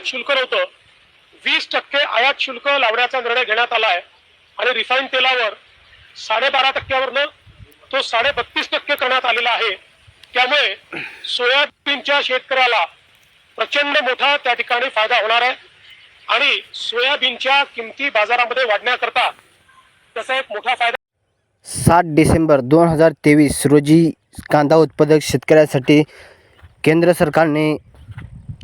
आयात शुल्क नव्हतं. वीस टक्के आयात शुल्क लावण्याचा निर्णय घेण्यात आला आहे आणि रिफाईन तेलावर साडेबारा टक्क्यावरनं तो साडे बत्तीस टक्के करण्यात आलेला आहे. त्यामुळे सोयाबीनच्या शेतकऱ्याला प्रचंड मोठा त्या ठिकाणी फायदा होणार आहे. आणि सोयाबीनच्या किमती बाजारामध्ये वाढण्याकरता त्याचा एक मोठा फायदा सात डिसेंबर दोन हजार तेवीस रोजी कांदा उत्पादक शेतकऱ्यासाठी केंद्र सरकारने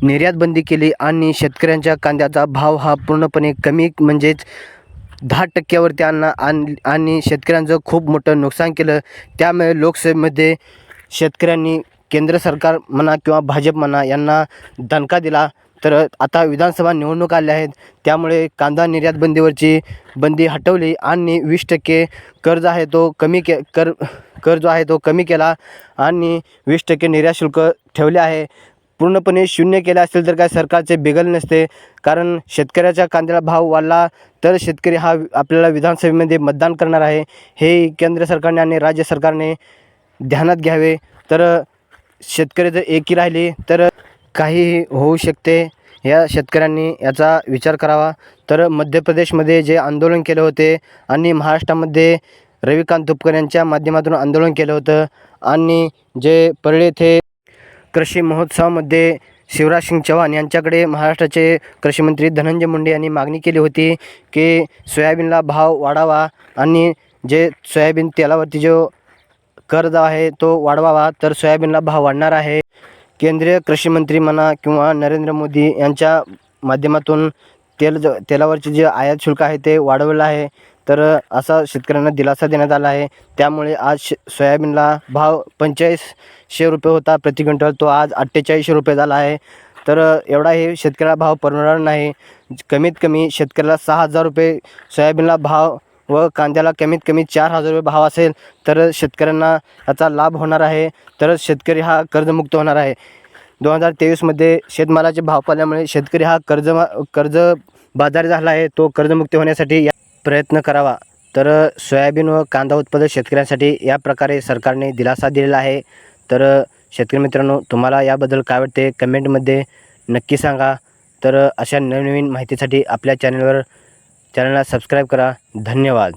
निर्यात बंदी केली आणि शेतकऱ्यांच्या कांद्याचा भाव हा पूर्णपणे कमी म्हणजेच दहा टक्क्यावरती आणला आणि आणि शेतकऱ्यांचं खूप मोठं नुकसान केलं. त्यामुळे लोकसभेमध्ये शेतकऱ्यांनी केंद्र सरकार म्हणा किंवा भाजप म्हणा यांना दणका दिला. तर आता विधानसभा निवडणूक आल्या आहेत. त्यामुळे कांदा निर्यात बंदीवरची बंदी हटवली आणि वीस टक्के कर्ज आहे तो कमी के कर कर जो आहे तो कमी केला आणि वीस टक्के निर्यात शुल्क ठेवले आहे. पूर्णपणे शून्य केले असेल तर काय सरकारचे बिगल नसते. कारण शेतकऱ्याच्या कांद्याला भाव वाढला तर शेतकरी हा आपल्याला विधानसभेमध्ये मतदान करणार आहे. हे केंद्र सरकारने आणि राज्य सरकारने ध्यानात घ्यावे. तर शेतकरी जर एकी राहिले तर काहीही होऊ शकते. या शेतकऱ्यांनी याचा विचार करावा. तर मध्य प्रदेशमध्ये जे आंदोलन केले होते आणि महाराष्ट्रामध्ये रविकांत तुपकर यांच्या माध्यमातून आंदोलन केलं होतं आणि जे परळी येथे कृषी महोत्सवामध्ये शिवराज सिंग चौहान यांच्याकडे महाराष्ट्राचे कृषीमंत्री धनंजय मुंडे यांनी मागणी केली होती की सोयाबीनला भाव वाढावा आणि जे सोयाबीन तेलावरती जो कर्ज आहे तो वाढवावा. तर सोयाबीनला भाव वाढणार आहे. केंद्रीय कृषी मंत्री म्हणा किंवा नरेंद्र मोदी यांच्या माध्यमातून तेल ज तेलावरचे जे आयात शुल्क आहे ते वाढवलं आहे. तर असा शेतकऱ्यांना दिलासा देण्यात आला आहे. त्यामुळे आज शे सोयाबीनला भाव पंचेचाळीसशे रुपये होता प्रति क्विंटल. तो आज अठ्ठेचाळीसशे रुपये झाला आहे. तर एवढा हे शेतकऱ्याला भाव परवडणार नाही. कमीत कमी शेतकऱ्याला सहा हजार रुपये सोयाबीनला भाव व कांद्याला कमीत कमी चार हजार रुपये भाव असेल तर शेतकऱ्यांना याचा लाभ होणार आहे. तरच शेतकरी हा कर्जमुक्त होणार आहे. दोन हजार तेवीसमध्ये शेतमालाचे भाव पडल्यामुळे शेतकरी हा कर्ज कर्ज बाजार झाला आहे. तो कर्जमुक्त होण्यासाठी या प्रयत्न करावा. तर सोयाबीन व कांदा उत्पादक शेतकऱ्यांसाठी या प्रकारे सरकारने दिलासा दिलेला आहे. तर शेतकरी मित्रांनो तुम्हाला याबद्दल काय वाटते? कमेंटमध्ये नक्की सांगा. तर अशा नवनवीन माहितीसाठी आपल्या चॅनलवर चॅनलला सबस्क्राईब करा. धन्यवाद.